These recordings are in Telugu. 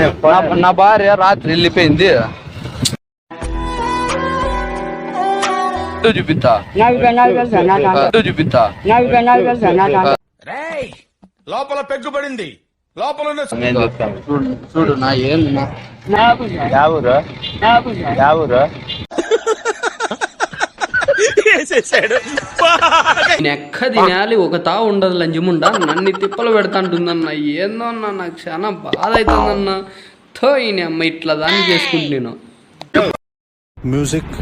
నా- భార్య రాత్రి వెళ్ళిపోయింది. చూపిస్తా. లోపల పెగ్గుపడింది లోపల చూడు చూడు నా ఏం నా- యావురు? యావురు నెక్క తినాలి ఒక తా ఉండదు లంజముండా నన్ను తిప్పలు పెడతాంటుందన్న. ఏందో అన్న నాకు చాలా బాధ అవుతుందన్న తో ఈయన అమ్మ ఇట్లా దాన్ని చేసుకుంటు నేను. మ్యూజిక్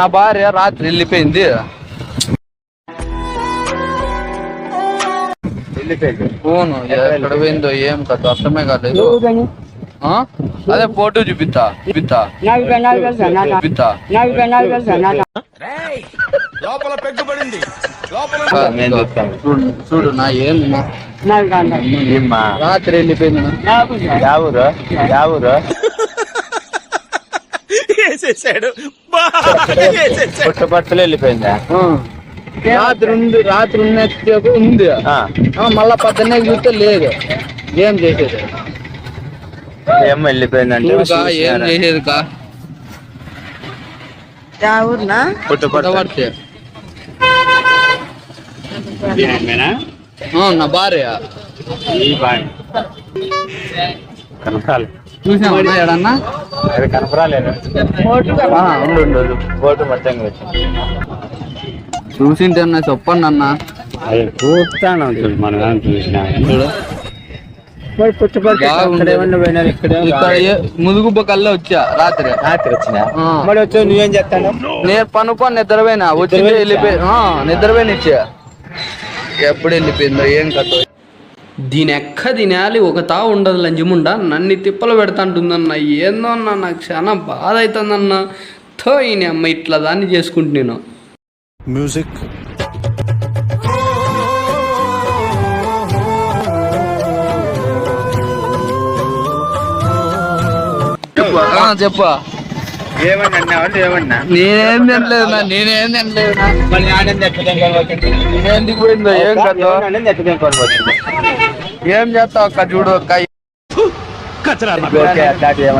నా భార్య రాత్రి వెళ్ళిపోయింది. ఫోను ఎక్కడ పోయిందో ఏం కథ అర్థమే కాలేదు. ఆ? అదే ఫోటో చూపిస్తా చూపిస్తా. చూపిస్తా. లోపల చూస్తాను చూడు చూడు నా ఏం రాత్రి వెళ్ళిపోయింది. యావురు యావురు పుట్టపట్టులు వెళ్ళిపోయిందా. రాత్రి ఉంది రాత్రి ఉన్నట్టు ఉంది. మళ్ళా పద్దెనే చూస్తే లేదు. ఏం చేసేది? ఏం వెళ్ళిపోయిందంటే ఏం చేసేది కా నా భార్య. కనపరాలి. చూసినా ఎడన్నా అది కనపరాలేదు ఆ, ఉండు ఉండు, ఉండు. బోటు మొత్తం వచ్చి చూసింటే అన్న చెప్పండి అన్న అది చూస్తాను మనం చూసిన. చూడు. ఏ- ముదుగుబ్బ కల్లా వచ్చా? రాత్రి. రాత్రి వచ్చిన. మరి నువ్వేం చేస్తాను? నేను పనుకొని నిద్రపోయినా. వచ్చి? వెళ్ళిపోయి ఆ, నిద్రపోయిన ఇచ్చా ఎప్పుడు వెళ్ళిపోయిందో ఏం కథ? దీని ఎక్క తినాలి ఒక తా ఉండదు లంజముండా. నన్ను తిప్పలు పెడతాంటుందన్న. ఏందో అన్న నాకు చాలా బాధ అవుతుందన్న తో ఈయన అమ్మ ఇట్లా దాన్ని చేసుకుంటు నేను మ్యూజిక్. ఆ, చెప్పు. ఏమన్నా అన్నావు? ఏమన్నా నేనేం తినలేదు నా నేనేం తినలేదు నా. మళ్ళీ ఆనంద్ ఎక్కడ ఏంటికి పోయిందో ఏం ఏం చేస్తావు అక్క? చూడు అక్క.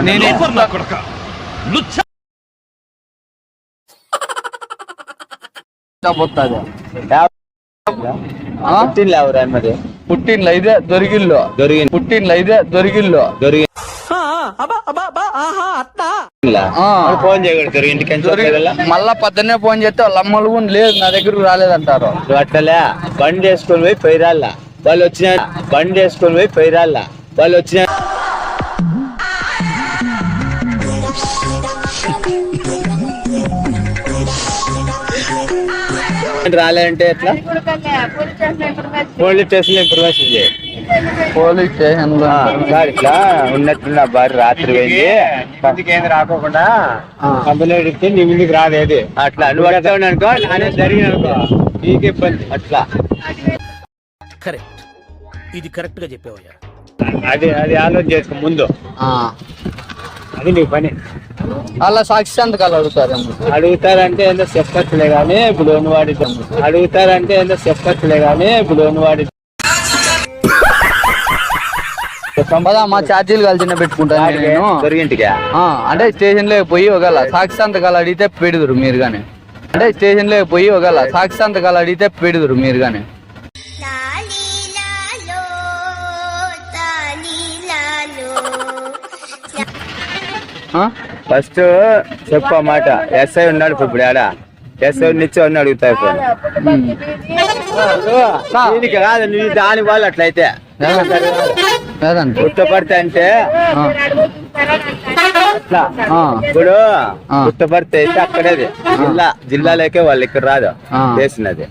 నేనే పోతుంది పుట్టింది ఎవరు అన్నది? పుట్టిన్లు ఇదే దొరికిల్లో దొరికింది పుట్టిన్లు ఇదే దొరికిల్లో దొరికింది ఆ. ఫోన్ కంచి దొరికి మళ్ళా పొద్దున్నే ఫోన్ చేస్తే వాళ్ళ అమ్మలు కూడా లేదు నా దగ్గరకు రాలేదంటారు. అట్లలే బండి వేసుకొని పోయి పైరాళ్ళ వాళ్ళు వచ్చిన బండి వేసుకొని పోయి పైరాళ్ళ వాళ్ళు వచ్చిన రాలేదంటే ఎట్లా? పోలీస్ స్టేషన్ ఇన్ఫర్మేషన్ చేయి పోలీస్ స్టేషన్లో సార్ ఇట్లా ఉన్నట్టున్న భార్య రాత్రి పోయింది. ఏం రాకోకుండా. కంపెనీ ఇస్తే నీ ముందుకు రాలేదు అట్లా నువ్వు అట్లా అనుకో అనేది జరిగిన అనుకో. నీకే ఇబ్బంది అట్లా. కరెక్ట్. ఇది కరెక్ట్గా చెప్పావయ్యా. అది అది ఆలోచన చేసుకో ముందు. ఆ. అది నీ పని. అలా సాక్షి సంతకాలు అడుగుతారు అడుగుతారంటే ఏందో చెప్పచ్చులే కానీ ఇప్పుడు లోన్ వాడి అడుగుతారంటే ఏందో చెప్పచ్చులే కానీ ఇప్పుడు లోన్ వాడి పదా మా ఛార్జీలు కలిసిన పెట్టుకుంటాను నేను. దొరికింటిగా ఆ, అంటే స్టేషన్లో పోయి ఒకవేళ సాక్షి సంతకాలు అడిగితే పెడుదురు మీరు గాని. అంటే స్టేషన్లో పోయి ఒకవేళ సాక్షి సంతకాలు అడిగితే పెడుదురు మీరు ఆ? ఫస్ట్ చెప్పు మాట ఎస్ఐ ఉన్నాడు ఇప్పుడు ఆడ. ఎస్ఐ నిచ్చి అని అడుగుతా ఇప్పుడు. దీనికి కాదు నీ దాని వాళ్ళు అట్లయితే. గుర్తుపడితే అంటే? ఇప్పుడు. గుర్తుపడితే అయితే అక్కడేది. జిల్లా జిల్లాలోకే వాళ్ళు ఇక్కడ రాదు. చేసినది.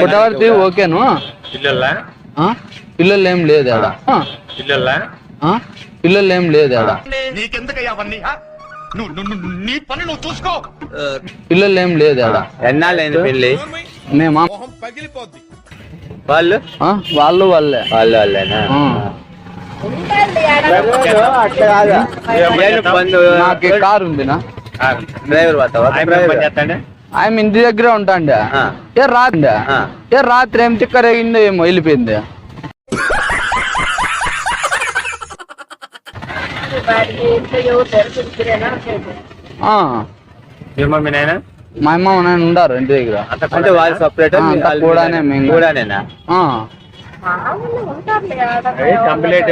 పుట్టవర్తి ఓకేను? ఆ? పిల్లలు ఏం లేదు ఆడ? పిల్లలు ఏం లేదు ఆడ. పిల్లలు ఏం లేదు ఆడ. ఎన్నాళ్ళైంది పెళ్ళి? మేమా? మొహం పగిలిపోద్ది. వాళ్ళు? వాళ్ళు వాళ్ళే. వాళ్ళు వాళ్ళేనా? నాకు కారు ఉందినా? డ్రైవర్ పోతావా? ఆయన ఇంటి దగ్గరే ఉంటాండే. ఏ రాత్రి. ఏ రాత్రి ఏం తిక్కరేగిందో ఏమో వెళ్ళిపోయింది. మీ అమ్మ మా నాయన ఉండారు ఇంటి దగ్గర. అంటే వాళ్ళు సపరేట్ కూడానే మేము. కూడానేనా. కంప్లీట్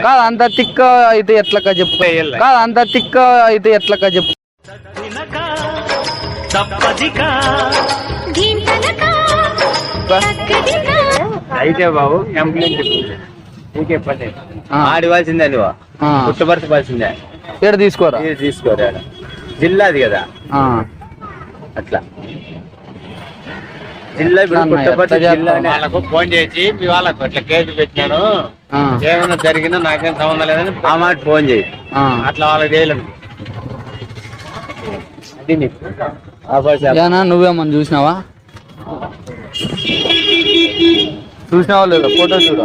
కాదు అంత తిక్క అయితే ఎట్లక చెప్పు. కాదు అంత తిక్క అయితే ఎట్లక చెప్పు. అయితే బాబు కంప్లైంట్ ఆ. ఆడివాల్సిందే నువ్వు. పుట్టపరచవలసిందే ఇక్కడ తీసుకోరా? తీసుకోరా? జిల్లాది కదా. ఆ. అట్లా. జిల్లా? వాళ్ళకు ఫోన్ చేసి మీ వాళ్ళకు ఇట్లా కేసు పెట్టినాను. ఆ. ఏమైనా జరిగిందో నాకేం సంబంధం లేదని ఆ మాట ఫోన్ చేయి. అట్లా వాళ్ళకి చూసినావా? చూసినావా లేదా? ఫోటో చూడ.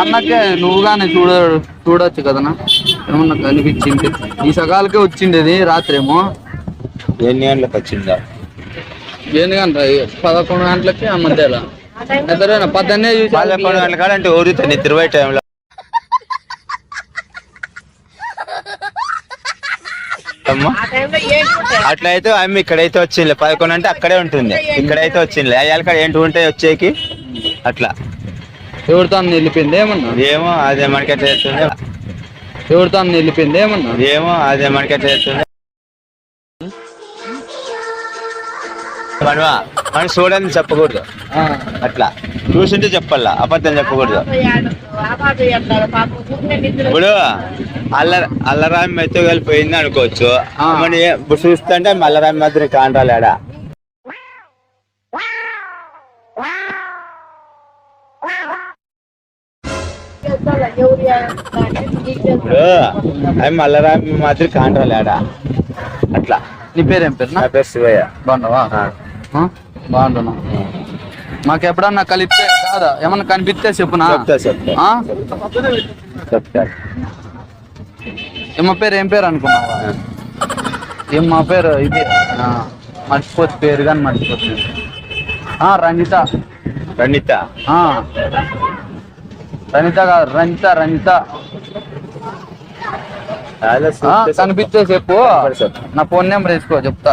అన్నకే నువ్వు కానీ చూడ చూడొచ్చు కదనా ఏమన్నా కనిపించింది? ఈ సకాలకే వచ్చిండేది రాత్రేమో. ఎన్ని గంటలకు వచ్చిందా? ఎన్ని గంట పదకొండు గంటలకి ఆ మధ్యలో. నిద్రైనా పద్దన్నే చూసి పదకొండు గంటల కాడ అంటే ఊరితో నిద్ర పోయే టైంలో అమ్మా. అట్లయితే ఆమె ఇక్కడైతే వచ్చింది. పదకొండు అంటే అక్కడే ఉంటుంది. ఇక్కడైతే వచ్చింది. అయ్యాల కాడ ఏంటి ఉంటాయి వచ్చేకి? అట్లా. ఎవరితో వెళ్ళిపోయింది ఏమన్నా? ఏమో అదే మనకి ఎట్లా చేస్తుంది ఎవరితో వెళ్ళిపోయింది ఏమన్నా? ఏమో అదే మనకి ఎట్లా చేస్తుంది మనవా మనం చూడని చెప్పకూడదు. అట్లా. చూసింటే చెప్పాలా? అబద్ధం చెప్పకూడదు. ఇప్పుడు అల్ల అల్లరామి మెత్త వెళ్ళిపోయింది అనుకోవచ్చు. మన ఇప్పుడు చూస్తుంటే అల్లరామి మాత్రం కాంటాలేడా ఇప్పుడు అవి మల్లరామి మాత్రం కాంటాలేడా అట్లా. నీ పేరేం పేరు నా పేరు శివయ్య. బాగున్నావా? బాగుంటున్నా. మాకు ఎప్పుడన్నా కలిపితే కాదా? ఏమన్నా కనిపిస్తే చెప్పునా? చెప్తా చెప్తా. ఆ? చెప్తా. ఏమ పేరు ఏం పేరు అనుకున్నావా? ఏం మా పేరు? ఇది. మర్చిపోతే పేరు కానీ మర్చిపోతుంది ఆ, రంజిత రంజిత కాదు రంజిత రంజిత కనిపిస్తే చెప్పు. చెప్పు. నా ఫోన్ నెంబర్ వేసుకో చెప్తా.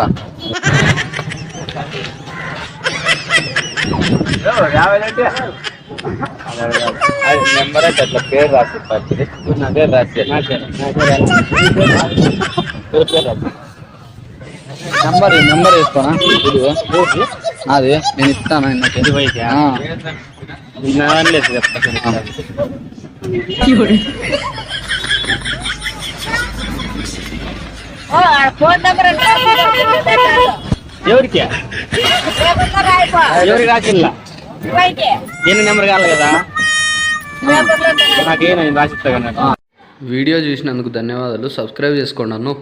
నెంబర్ అంటే అట్లా పేరు రాసి పేరు రాసి నెంబర్ నెంబర్ వేసుకోనా. అది నేను ఇస్తాను ఫోన్ నెంబర్ ఎవరికి ఎన్ని నెంబర్ కావాలి కదా? నాకేనా రాసిస్తా వీడియో చూసినందుకు ధన్యవాదాలు. సబ్స్క్రైబ్ చేసుకోండి అన్ను.